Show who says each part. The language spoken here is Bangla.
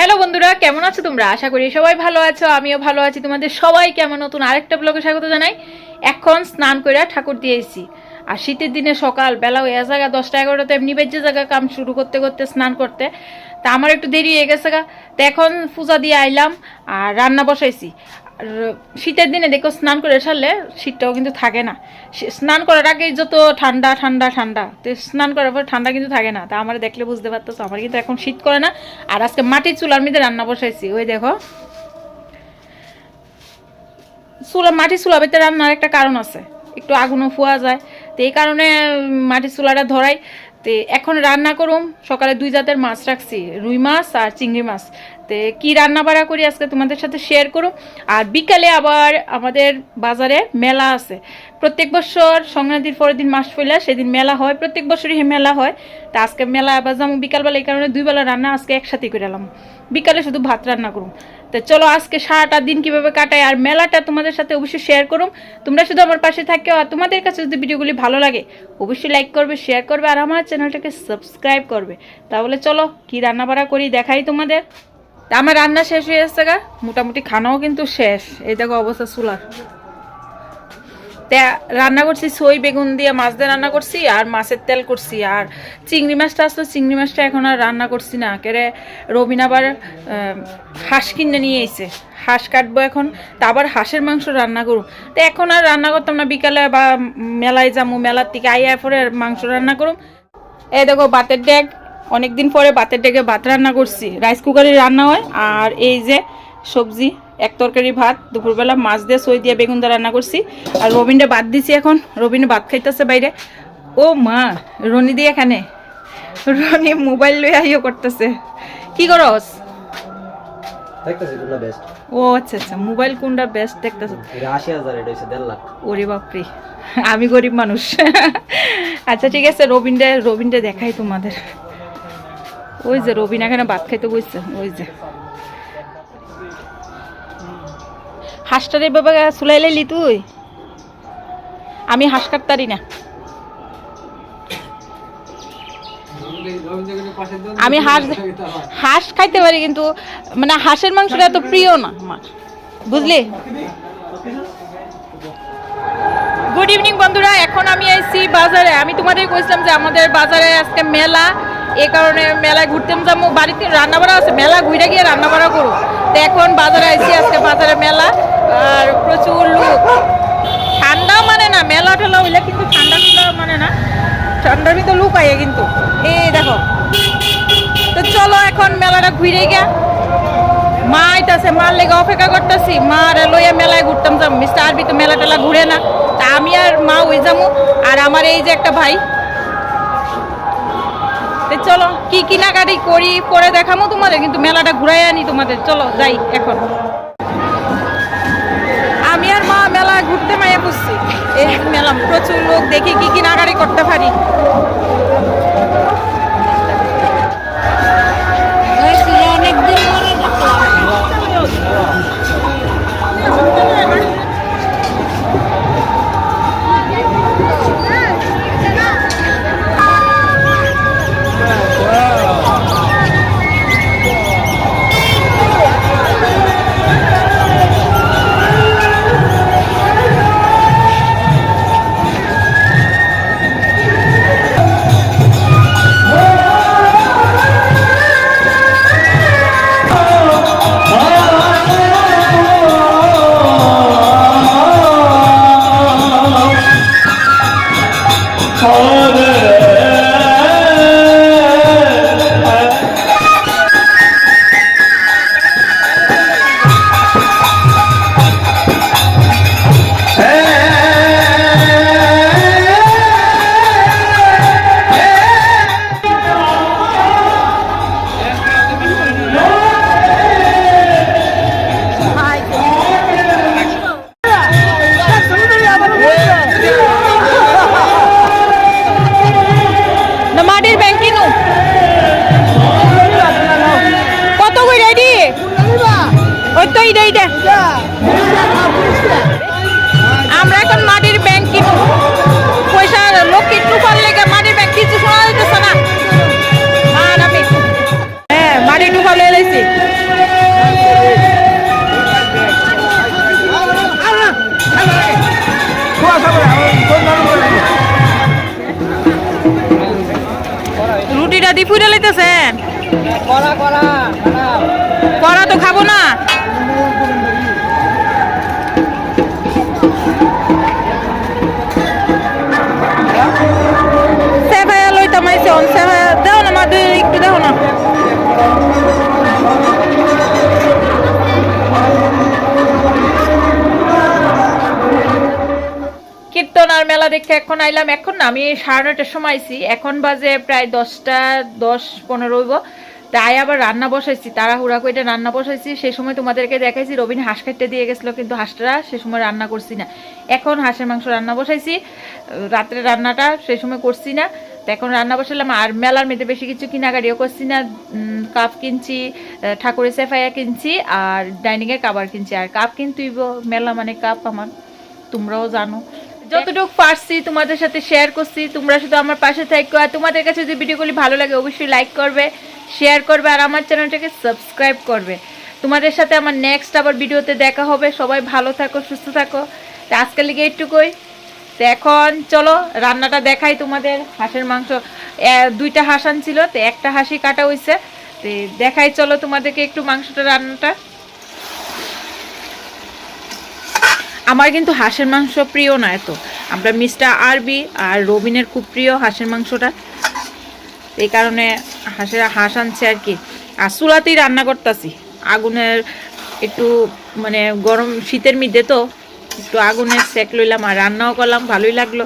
Speaker 1: হ্যালো বন্ধুরা, কেমন আছো তোমরা? আশা করি সবাই ভালো আছো, আমিও ভালো আছি। তোমাদের সবাই কেমন নতুন আরেকটা ব্লগে স্বাগত জানাই। এখন স্নান করে ঠাকুর দিয়ে এসেছি। আর শীতের দিনে সকাল বেলা ওই জায়গা দশটা এগারোটাতে এমনি বেজে জায়গা কাম শুরু করতে করতে স্নান করতে। তা আমার একটু দেরি হয়ে গেছে গা। তো এখন পূজা দিয়ে আইলাম আর রান্না বসাইছি। আর শীতের দিনে দেখো স্নান করে সারলে শীতটাও কিন্তু থাকে না। স্নান করার আগে যত ঠান্ডা ঠান্ডা ঠান্ডা, তো স্নান করার পর ঠান্ডা কিন্তু থাকে না। তা আমার দেখলে বুঝতে পারতো আমার কিন্তু এখন শীত করে না। আর আজকে মাটির চুলার মধ্যে রান্না বসাইছি, ওই দেখো। চুলা মাটির চুলা ভিতরে রান্নার একটা কারণ আছে, একটু আগুনও ফুয়া যায়। তো এই কারণে মাটির চুলাটা ধরাই। তো এখন রান্না করুম, সকালে দুই জাতের মাছ রাখছি, রুই মাছ আর চিংড়ি মাছ। তো কি রান্না বাড়া করি আজকে তোমাদের সাথে শেয়ার করুম। আর বিকালে আবার আমাদের বাজারে মেলা আছে। প্রত্যেক বছর সংক্রান্তির পরের দিন মাস পয়লা সেদিন মেলা হয়, প্রত্যেক বছরই মেলা হয়। তা আজকে মেলা আবার যাব বিকালবেলা, এই কারণে দুইবেলা রান্না আজকে একসাথে করে এলাম। বিকালে শুধু ভাত রান্না করুম। তো চলো আজকে সারাটা দিন কীভাবে কাটায় আর মেলাটা তোমাদের সাথে অবশ্যই শেয়ার করুম। তোমরা শুধু আমার পাশে থাকো, আর তোমাদের কাছে যদি ভিডিওগুলি ভালো লাগে, অবশ্যই লাইক করবে শেয়ার করবে, আর আমার চ্যানেলটাকে সাবস্ক্রাইব করবে। তাহলে চলো কি রান্না বাড়া করি দেখাই তোমাদের। তা আমার রান্না শেষ হয়ে যাচ্ছে গা, মোটামুটি খানাও কিন্তু শেষ। এই দেখো অবস্থা চুলার। তা রান্না করছি, সই, বেগুন দিয়ে মাছ দিয়ে রান্না করছি, আর মাছের তেল করছি। আর চিংড়ি মাছটা আসলো, চিংড়ি মাছটা এখন আর রান্না করছি না। কেরে রবিন আবার হাঁস কিনে নিয়ে এসে হাঁস কাটবো এখন, তা আবার হাঁসের মাংস রান্না করুম। তো এখন আর রান্না করতাম না, বিকালে বা মেলায় যাব মেলার থেকে আইয়া পরে মাংস রান্না করুম। এই দেখো বাতের ডেক অনেকদিন পরে বাতের ডেকে ভাত রান্না করছি। রাইস কুকারে রান্না হয়, আর এই যে সবজি এক তরকারি ভাত দুপুরবেলা মাছ দিয়ে সই দিয়ে বেগুন দিয়ে রান্না করছি। আর রবিনটা বাদ দিছি এখন রবিনে ভাত খাইতেছে বাইরে। ও মা রনি দিয়ে এখানে। রনি মোবাইল লই আইও করতেছে। কি করস? ও আচ্ছা আচ্ছা মোবাইল কোনটা বেস্ট দেখতেছ? ওরে বাপরে আমি গরিব মানুষ। আচ্ছা ঠিক আছে রবিনটা রবিনটা দেখাই তোমাদের। ওই যে রবিন এখানে ভাত খাইতে বসছে ওই যে। হাঁসটারে বাবা চুলাই লাইলি তুই? আমি হাঁস কাটতারি না। আমি হাঁস হাঁস খাইতে পারি কিন্তু মানে হাঁসের মাংসটা এত প্রিয় না আমার। বুঝলি? গুড ইভিনিং বন্ধুরা, এখন আমি এসেছি বাজারে। আমি তোমাদের কইছিলাম যে আমাদের বাজারে আজকে মেলা। এই কারণে মেলায় ঘুরতে যাব। বাড়িতে রান্না বাড়া আছে, মেলা ঘুরে গিয়ে রান্না বাড়া করব। তো এখন বাজারে আইছি, আজকে বাজারে মেলা। হইলে কিন্তু ঠান্ডা ঠান্ডা মানে না, ঠান্ডার ভিতরে লুক আইয়ে কিন্তু। এই দেখো। তো চলো এখন মেলাটা ঘুরে গিয়া, মা আইতাছে, মার লেগে অপেক্ষা করতেছি। মা আর লইয়া মেলায় ঘুরতাম যাম। মিস্টার আরবি তো মেলা টেলা ঘুরে না। তা আমি আর মা ওই যাব আর আমার এই যে একটা ভাই। চলো, কি কেনাকাটি করি, পরে দেখামো তোমাদের, কিন্তু মেলাটা ঘুরাই আনি তোমাদের। চলো, যাই, এখন। আমি আর মা মেলা ঘুরতে মাইয়া করছি মেলাম প্রচুর লোক দেখি কি কি নাগারি করতে পারি।
Speaker 2: আমরা এখন মাটির
Speaker 1: ব্যাংক পয়সা লোক একটু লেগে মাটির ব্যাংক কিছু শোনা যেতেছে না। হ্যাঁ মাটি টুকা লয়ে লাইছি রুটিটা দি ফুটে লাইতেছেন করা করা দুই একটু দাও না। কীর্তন আর মেলা দেখে এখন আইলাম। এখন না, আমি সাড়ে নটার সময় আইছি। এখন বাজে প্রায় দশটা, দশ, পনেরো তাই আবার রান্না বসাইছি, তাড়াহুড়া করে রান্না বসাইছি। সেই সময় তোমাদেরকে দেখাইছি, রবিন হাঁস কাটতে দিয়ে গেছিল, কিন্তু হাঁসটা সে সময় রান্না করছি না। এখন হাঁসের মাংস রান্না বসাইছি, রাত্রে রান্নাটা সেই সময় করছি না। তো এখন রান্না বসালাম, আর মেলার মেয়েতে বেশি কিছু কিনাকাটিও করছি না। কাপ কিনছি ঠাকুরের সেফাইয়া কিনছি, আর ডাইনিংয়ের কাবার কিনছি। আর কাপ কিনতুই মেলা মানে কাপ আমার। তোমরাও জানো। যতটুকু পারছি তোমাদের সাথে শেয়ার করছি, তোমরা শুধু আমার পাশে থাকো। আর তোমাদের কাছে যদি ভিডিওগুলি ভালো লাগে, অবশ্যই লাইক করবে শেয়ার করবে, আর আমার চ্যানেলটাকে সাবস্ক্রাইব করবে। তোমাদের সাথে আমার নেক্সট আবার ভিডিওতে দেখা হবে। সবাই ভালো থাকো, সুস্থ থাকো। তো আজকের লিগে একটুকুই তো এখন চলো, রান্নাটা দেখাই তোমাদের। হাঁসের মাংস দুইটা হাঁস আনছিল, তো একটা হাঁসি কাটা হয়েছে তো দেখাই চলো তোমাদেরকে একটু মাংসটা, রান্নাটা। আমার কিন্তু হাঁসের মাংস প্রিয় না এত। আমরা মিস্টার আরবি আর রবিনের খুব প্রিয় হাঁসের মাংসটা। এই কারণে হাঁসের হাঁস আনছে আর কি। আর চুলাতেই রান্না করতেছি। আগুনের একটু মানে গরম শীতের মধ্যে তো একটু আগুনের সেক লইলাম আর রান্নাও করলাম, ভালোই লাগল।